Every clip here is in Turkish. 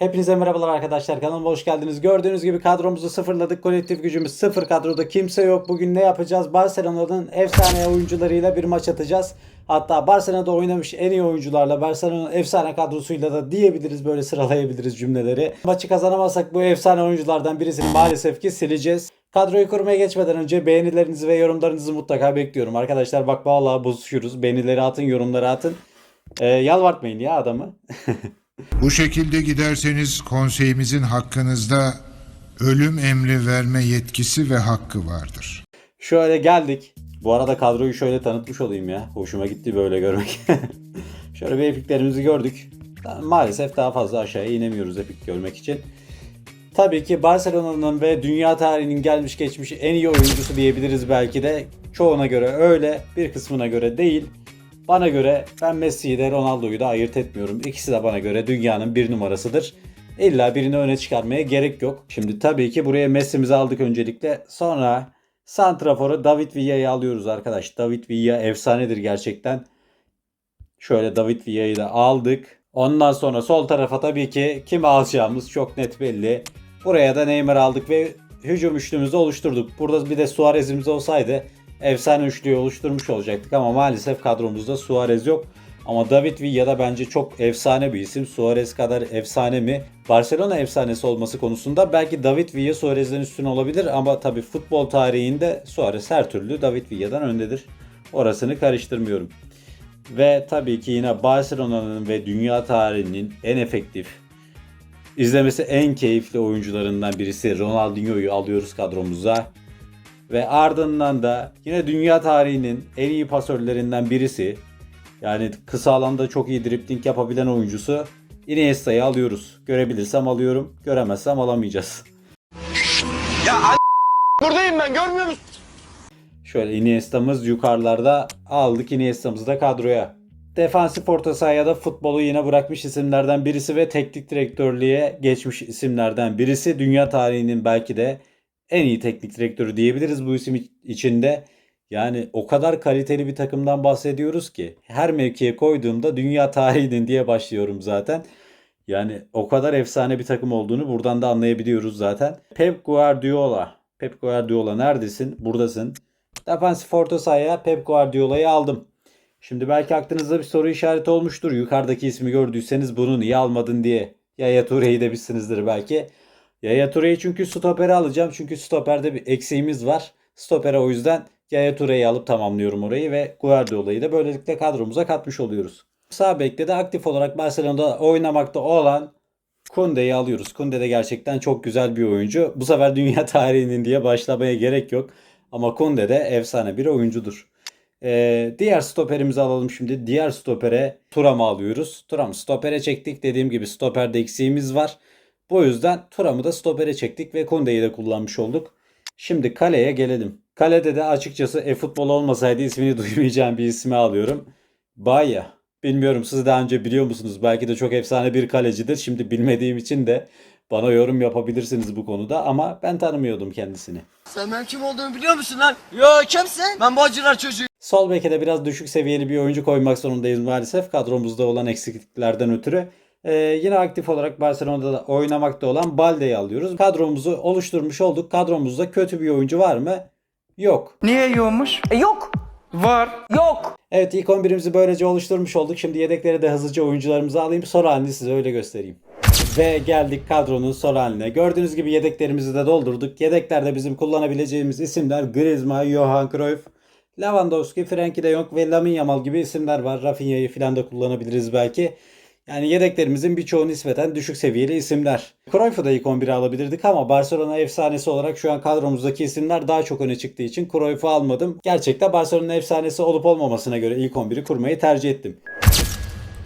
Hepinize merhabalar arkadaşlar kanalıma hoş geldiniz. Gördüğünüz gibi kadromuzu sıfırladık. Kolektif gücümüz sıfır kadroda kimse yok. Bugün ne yapacağız? Barcelona'nın efsane oyuncularıyla bir maç atacağız. Hatta Barcelona'da oynamış en iyi oyuncularla Barcelona'nın efsane kadrosuyla da diyebiliriz böyle sıralayabiliriz cümleleri. Maçı kazanamazsak bu efsane oyunculardan birisini maalesef ki sileceğiz. Kadroyu kurmaya geçmeden önce beğenilerinizi ve yorumlarınızı mutlaka bekliyorum. Arkadaşlar bak vallahi bozuşuyoruz. Beğenileri atın, yorumları atın. Ee, yalvartmayın ya adamı. Bu şekilde giderseniz konseyimizin hakkınızda ölüm emri verme yetkisi ve hakkı vardır. Şöyle geldik. Bu arada kadroyu şöyle tanıtmış olayım ya. Hoşuma gitti böyle görmek. şöyle bir epiklerimizi gördük. Maalesef daha fazla aşağıya inemiyoruz epik görmek için. Tabii ki Barcelona'nın ve dünya tarihinin gelmiş geçmiş en iyi oyuncusu diyebiliriz belki de. Çoğuna göre öyle, bir kısmına göre değil. Bana göre ben Messi'yi de Ronaldo'yu da ayırt etmiyorum. İkisi de bana göre dünyanın bir numarasıdır. İlla birini öne çıkarmaya gerek yok. Şimdi tabii ki buraya Messi'mizi aldık öncelikle. Sonra Santrafor'a David Villa'yı alıyoruz arkadaş. David Villa efsanedir gerçekten. Şöyle David Villa'yı da aldık. Ondan sonra sol tarafa tabii ki kimi alacağımız çok net belli. Buraya da Neymar aldık ve hücum üçlümüzü oluşturduk. Burada bir de Suarez'imiz olsaydı efsane üçlüyü oluşturmuş olacaktık ama maalesef kadromuzda Suarez yok. Ama David Villa da bence çok efsane bir isim. Suarez kadar efsane mi? Barcelona efsanesi olması konusunda belki David Villa Suarez'den üstün olabilir ama tabii futbol tarihinde Suarez her türlü David Villa'dan öndedir. Orasını karıştırmıyorum. Ve tabii ki yine Barcelona'nın ve dünya tarihinin en efektif, izlemesi en keyifli oyuncularından birisi Ronaldinho'yu alıyoruz kadromuza. Ve ardından da yine dünya tarihinin en iyi pasörlerinden birisi, yani kısa alanda çok iyi dribling yapabilen oyuncusu Iniesta'yı alıyoruz. Görebilirsem alıyorum, göremezsem alamayacağız. Buradayım ben görmüyor musun? Şöyle Iniesta'mız yukarılarda aldık Iniesta'mızı da kadroya. Defansif orta sahaya da futbolu yine bırakmış isimlerden birisi ve teknik direktörlüğe geçmiş isimlerden birisi. Dünya tarihinin belki de en iyi teknik direktörü diyebiliriz bu isim içinde. Yani o kadar kaliteli bir takımdan bahsediyoruz ki her mevkiye koyduğumda dünya tarihinin diye başlıyorum zaten. Yani o kadar efsane bir takım olduğunu buradan da anlayabiliyoruz zaten. Pep Guardiola. Pep Guardiola neredesin? Buradasın. Defansif orta sahaya Pep Guardiola'yı aldım. Şimdi belki aklınızda bir soru işareti olmuştur. Yukarıdaki ismi gördüyseniz bunu niye almadın diye. Yaya Toure'yi demişsinizdir belki. Yaya Toure'yi çünkü stopere alacağım. Çünkü stoperde bir eksiğimiz var. Stopere o yüzden Yaya Toure'yi alıp tamamlıyorum orayı ve Guardiola'yı da böylelikle kadromuza katmış oluyoruz. Sağ bekte de aktif olarak Barcelona'da oynamakta olan Kunde'yi alıyoruz. Kunde de gerçekten çok güzel bir oyuncu. Bu sefer dünya tarihinin diye başlamaya gerek yok. Ama Kunde de efsane bir oyuncudur. Ee, diğer stoperimizi alalım şimdi. Diğer stopere Turam'ı alıyoruz. Turam stopere çektik. Dediğim gibi stoperde eksiğimiz var. Bu yüzden Turam'ı da stopere çektik ve Kunde'yi de kullanmış olduk. Şimdi kaleye gelelim. Kalede de açıkçası e-futbol olmasaydı ismini duymayacağım bir ismi alıyorum. Baya. Bilmiyorum siz daha önce biliyor musunuz? Belki de çok efsane bir kalecidir. Şimdi bilmediğim için de bana yorum yapabilirsiniz bu konuda ama ben tanımıyordum kendisini. Sen benim kim olduğumu biliyor musun lan? Yo kimsin? Ben Bağcılar çocuğu. Sol beke de biraz düşük seviyeli bir oyuncu koymak zorundayız maalesef kadromuzda olan eksikliklerden ötürü. Ee, yine aktif olarak Barcelona'da da oynamakta olan Balde'yi alıyoruz. Kadromuzu oluşturmuş olduk. Kadromuzda kötü bir oyuncu var mı? Yok. Niye yiyormuş? E, yok. Var. Yok. Evet ilk 11'imizi böylece oluşturmuş olduk. Şimdi yedekleri de hızlıca oyuncularımızı alayım. Sonra halini size öyle göstereyim. Ve geldik kadronun son haline. Gördüğünüz gibi yedeklerimizi de doldurduk. Yedeklerde bizim kullanabileceğimiz isimler Griezmann, Johan Cruyff, Lewandowski, Frenkie de Jong ve Lamine Yamal gibi isimler var. Rafinha'yı falan da kullanabiliriz belki. Yani yedeklerimizin birçoğu nispeten düşük seviyeli isimler. Cruyff'u da ilk 11'e alabilirdik ama Barcelona efsanesi olarak şu an kadromuzdaki isimler daha çok öne çıktığı için Cruyff'u almadım. Gerçekten Barcelona efsanesi olup olmamasına göre ilk 11'i kurmayı tercih ettim.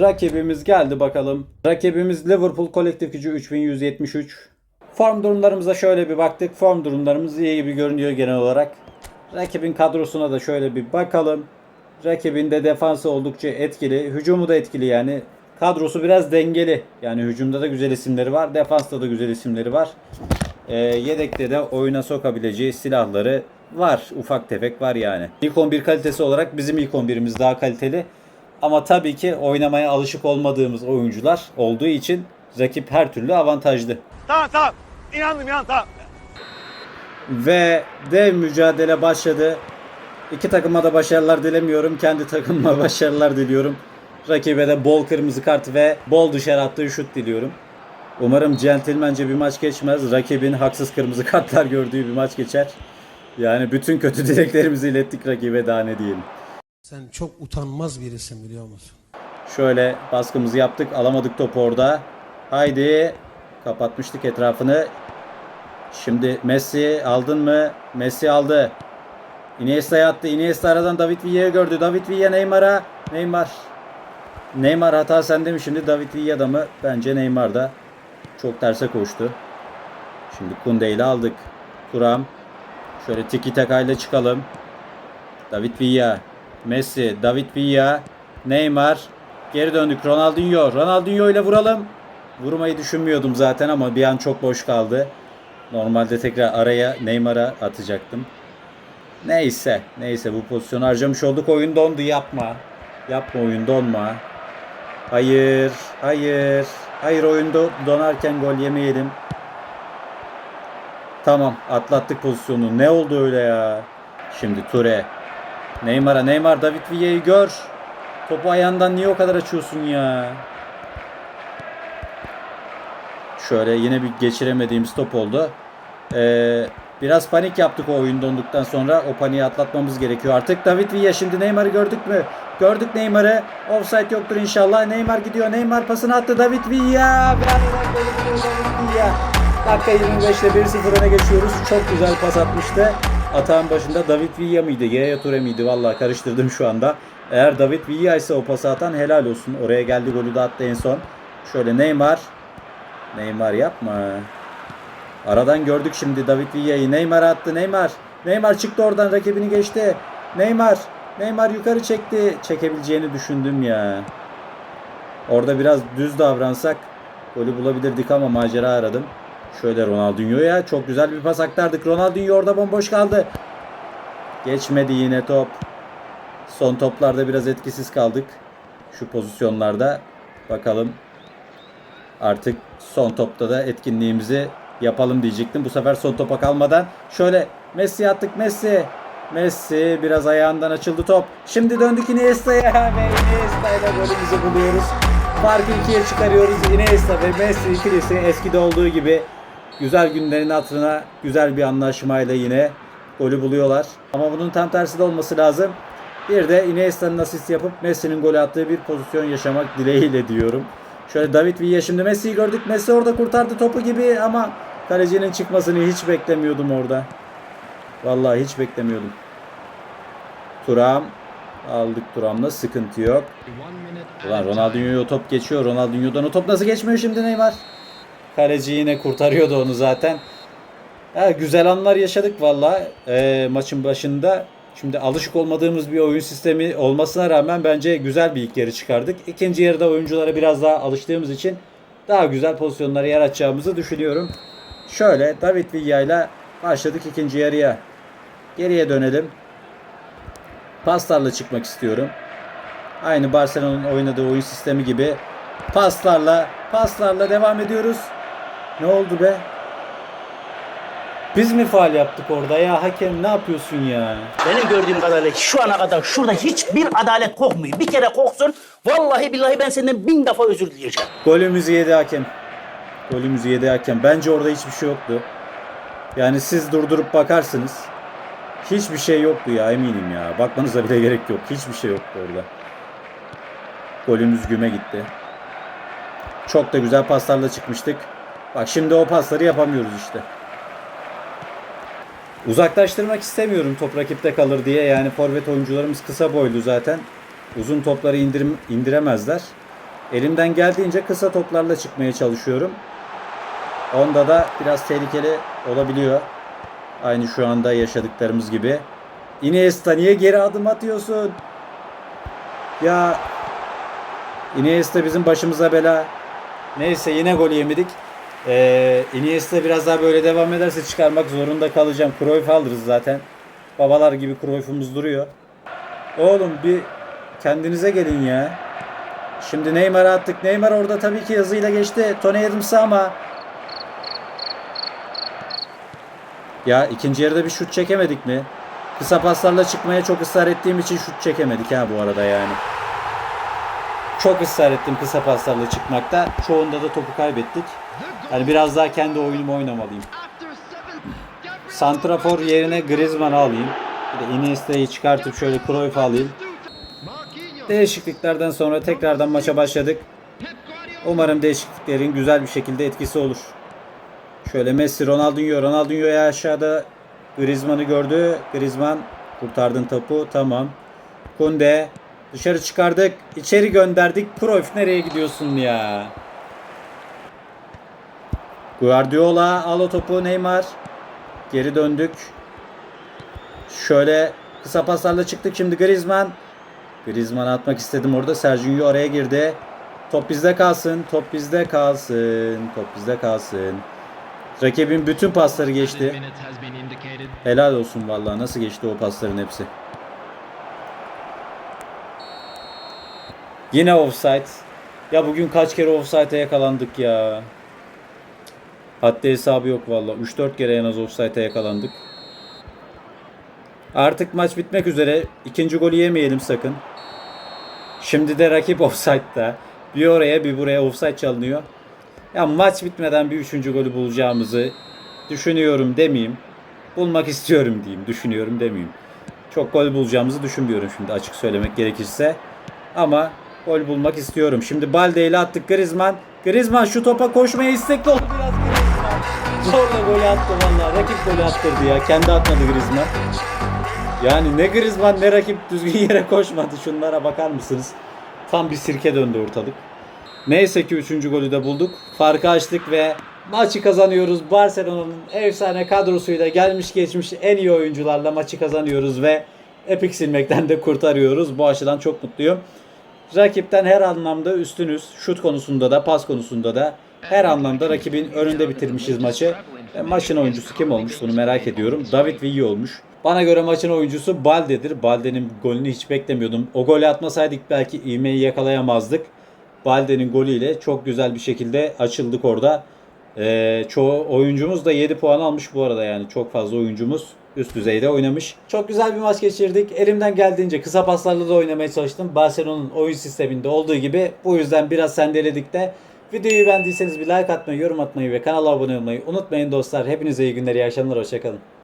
Rakibimiz geldi bakalım. Rakibimiz Liverpool kolektif gücü 3173. Form durumlarımıza şöyle bir baktık. Form durumlarımız iyi gibi görünüyor genel olarak. Rakibin kadrosuna da şöyle bir bakalım. Rakibin de defansı oldukça etkili. Hücumu da etkili yani. Kadrosu biraz dengeli. Yani hücumda da güzel isimleri var. Defansta da güzel isimleri var. Ee, yedekte de oyuna sokabileceği silahları var. Ufak tefek var yani. İlk 11 kalitesi olarak bizim ilk 11'imiz daha kaliteli. Ama tabii ki oynamaya alışık olmadığımız oyuncular olduğu için rakip her türlü avantajlı. Tamam tamam. İnandım inan tamam. Ve dev mücadele başladı. İki takıma da başarılar dilemiyorum. Kendi takımıma başarılar diliyorum. Rakibe de bol kırmızı kart ve bol dışarı attığı şut diliyorum. Umarım centilmence bir maç geçmez. Rakibin haksız kırmızı kartlar gördüğü bir maç geçer. Yani bütün kötü dileklerimizi ilettik rakibe daha ne diyelim. Sen çok utanmaz birisin biliyor musun? Şöyle baskımızı yaptık. Alamadık topu orada. Haydi. Kapatmıştık etrafını. Şimdi Messi aldın mı? Messi aldı. Iniesta'ya attı. Iniesta aradan David Villa'yı gördü. David Villa Neymar'a. Neymar. Neymar hata sende mi şimdi? David Villa'da mı? Bence Neymar'da. Çok terse koştu. Şimdi Kunde ile aldık. Turam. Şöyle tiki taka ile çıkalım. David Villa. Messi. David Villa. Neymar. Geri döndük. Ronaldinho. Ronaldinho ile vuralım. Vurmayı düşünmüyordum zaten ama bir an çok boş kaldı. Normalde tekrar araya Neymar'a atacaktım. Neyse. Neyse bu pozisyonu harcamış olduk. Oyun dondu. Yapma. Yapma oyun donma. Hayır. Hayır. Hayır oyun do- donarken gol yemeyelim. Tamam. Atlattık pozisyonu. Ne oldu öyle ya? Şimdi Ture. Neymar'a. Neymar David Villa'yı gör. Topu ayağından niye o kadar açıyorsun ya? Şöyle yine bir geçiremediğimiz top oldu. Ee, biraz panik yaptık o oyun donduktan sonra. O paniği atlatmamız gerekiyor artık. David Villa şimdi Neymar'ı gördük mü? Gördük Neymar'ı. Offside yoktur inşallah. Neymar gidiyor. Neymar pasını attı. David Villa. Birazdan. Dakika 25'te 1-0 öne geçiyoruz. Çok güzel pas atmıştı. Atağın başında David Villa mıydı? Yaya Toure miydi? Vallahi karıştırdım şu anda. Eğer David Villa ise o pası atan helal olsun. Oraya geldi golü de attı en son. Şöyle Neymar. Neymar yapma. Aradan gördük şimdi David Villa'yı. Neymar attı. Neymar. Neymar çıktı oradan rakibini geçti. Neymar. Neymar yukarı çekti. Çekebileceğini düşündüm ya. Orada biraz düz davransak golü bulabilirdik ama macera aradım. Şöyle Ronaldinho'ya çok güzel bir pas aktardık. Ronaldinho orada bomboş kaldı. Geçmedi yine top. Son toplarda biraz etkisiz kaldık. Şu pozisyonlarda. Bakalım artık son topta da etkinliğimizi yapalım diyecektim. Bu sefer son topa kalmadan şöyle Messi attık Messi. Messi biraz ayağından açıldı top. Şimdi döndük Iniesta'ya ve Iniesta ile golümüzü buluyoruz. Farkı ikiye çıkarıyoruz. Iniesta ve Messi ikilisi eskide olduğu gibi güzel günlerin hatırına güzel bir anlaşmayla yine golü buluyorlar. Ama bunun tam tersi de olması lazım. Bir de Iniesta'nın asist yapıp Messi'nin gol attığı bir pozisyon yaşamak dileğiyle diyorum. Şöyle David Villa şimdi Messi'yi gördük. Messi orada kurtardı topu gibi ama kalecinin çıkmasını hiç beklemiyordum orada. Vallahi hiç beklemiyordum. Turam aldık Turam'la sıkıntı yok. Ulan Ronaldinho'ya top geçiyor. Ronaldinho'dan o top nasıl geçmiyor şimdi Neymar? Kaleci yine kurtarıyordu onu zaten. Ha, güzel anlar yaşadık valla Ee, maçın başında. Şimdi alışık olmadığımız bir oyun sistemi olmasına rağmen bence güzel bir ilk yarı çıkardık. İkinci yarıda oyunculara biraz daha alıştığımız için daha güzel pozisyonları yaratacağımızı düşünüyorum. Şöyle David Villa ile başladık ikinci yarıya. Geriye dönelim. Paslarla çıkmak istiyorum. Aynı Barcelona'nın oynadığı oyun sistemi gibi paslarla paslarla devam ediyoruz. Ne oldu be? Biz mi faal yaptık orada ya? Hakem ne yapıyorsun ya? Benim gördüğüm kadarıyla şu ana kadar şurada hiçbir adalet kokmuyor. Bir kere koksun vallahi billahi ben senden bin defa özür dileyeceğim. Golümüzü yedi hakem. Golümüzü yedi hakem. Bence orada hiçbir şey yoktu. Yani siz durdurup bakarsınız. Hiçbir şey yoktu ya eminim ya. Bakmanıza bile gerek yok. Hiçbir şey yoktu orada. Golümüz güme gitti. Çok da güzel paslarla çıkmıştık. Bak şimdi o pasları yapamıyoruz işte. Uzaklaştırmak istemiyorum top rakipte kalır diye. Yani forvet oyuncularımız kısa boylu zaten. Uzun topları indirim, indiremezler. Elimden geldiğince kısa toplarla çıkmaya çalışıyorum. Onda da biraz tehlikeli olabiliyor. Aynı şu anda yaşadıklarımız gibi. Iniesta niye geri adım atıyorsun? Ya Iniesta bizim başımıza bela. Neyse yine gol yemedik. Ee, Iniesta biraz daha böyle devam ederse çıkarmak zorunda kalacağım. Cruyff alırız zaten. Babalar gibi Cruyff'umuz duruyor. Oğlum bir kendinize gelin ya. Şimdi Neymar'a attık. Neymar orada tabii ki hızıyla geçti. Tony Adams'a ama Ya ikinci yarıda bir şut çekemedik mi? Kısa paslarla çıkmaya çok ısrar ettiğim için şut çekemedik ha bu arada yani. Çok ısrar ettim kısa paslarla çıkmakta. Çoğunda da topu kaybettik. Yani biraz daha kendi oyunumu oynamalıyım. Santrafor yerine Griezmann'ı alayım. Bir de Iniesta'yı çıkartıp şöyle Cruyff'u alayım. Değişikliklerden sonra tekrardan maça başladık. Umarım değişikliklerin güzel bir şekilde etkisi olur. Şöyle Messi, Ronaldinho, Ronaldinho'ya aşağıda Griezmann'ı gördü. Griezmann kurtardın topu. Tamam. Kunde dışarı çıkardık. içeri gönderdik. Cruyff nereye gidiyorsun ya? Guardiola al o topu Neymar. Geri döndük. Şöyle kısa paslarla çıktık şimdi Griezmann. Griezmann'ı atmak istedim orada. Sergio oraya girdi. Top bizde kalsın. Top bizde kalsın. Top bizde kalsın. Rakibin bütün pasları geçti. Helal olsun vallahi nasıl geçti o pasların hepsi. Yine offside. Ya bugün kaç kere offside'e yakalandık ya. Haddi hesabı yok vallahi. 3-4 kere en az offside'e yakalandık. Artık maç bitmek üzere. İkinci golü yemeyelim sakın. Şimdi de rakip offside'da. Bir oraya bir buraya offside çalınıyor. Ya maç bitmeden bir üçüncü golü bulacağımızı düşünüyorum demeyeyim. Bulmak istiyorum diyeyim. Düşünüyorum demeyeyim. Çok gol bulacağımızı düşünmüyorum şimdi açık söylemek gerekirse. Ama gol bulmak istiyorum. Şimdi Balde ile attık Griezmann. Griezmann şu topa koşmaya istekli oldu biraz Griezmann. Zorla golü attı valla. Rakip golü attırdı ya. Kendi atmadı Griezmann. Yani ne Griezmann ne rakip düzgün yere koşmadı. Şunlara bakar mısınız? Tam bir sirke döndü ortalık. Neyse ki 3. golü de bulduk. Farkı açtık ve maçı kazanıyoruz. Barcelona'nın efsane kadrosuyla gelmiş geçmiş en iyi oyuncularla maçı kazanıyoruz ve epik silmekten de kurtarıyoruz. Bu açıdan çok mutluyum. Rakipten her anlamda üstünüz. Şut konusunda da pas konusunda da her anlamda rakibin önünde bitirmişiz maçı. E, maçın oyuncusu kim olmuş bunu merak ediyorum. David Villa olmuş. Bana göre maçın oyuncusu Balde'dir. Balde'nin golünü hiç beklemiyordum. O golü atmasaydık belki ivmeyi yakalayamazdık. Balde'nin golüyle çok güzel bir şekilde açıldık orada. Ee, çoğu oyuncumuz da 7 puan almış bu arada yani çok fazla oyuncumuz üst düzeyde oynamış. Çok güzel bir maç geçirdik. Elimden geldiğince kısa paslarla da oynamaya çalıştım. Barcelona'nın oyun sisteminde olduğu gibi bu yüzden biraz sendeledik de. Videoyu beğendiyseniz bir like atmayı, yorum atmayı ve kanala abone olmayı unutmayın dostlar. Hepinize iyi günler, iyi akşamlar, hoşçakalın.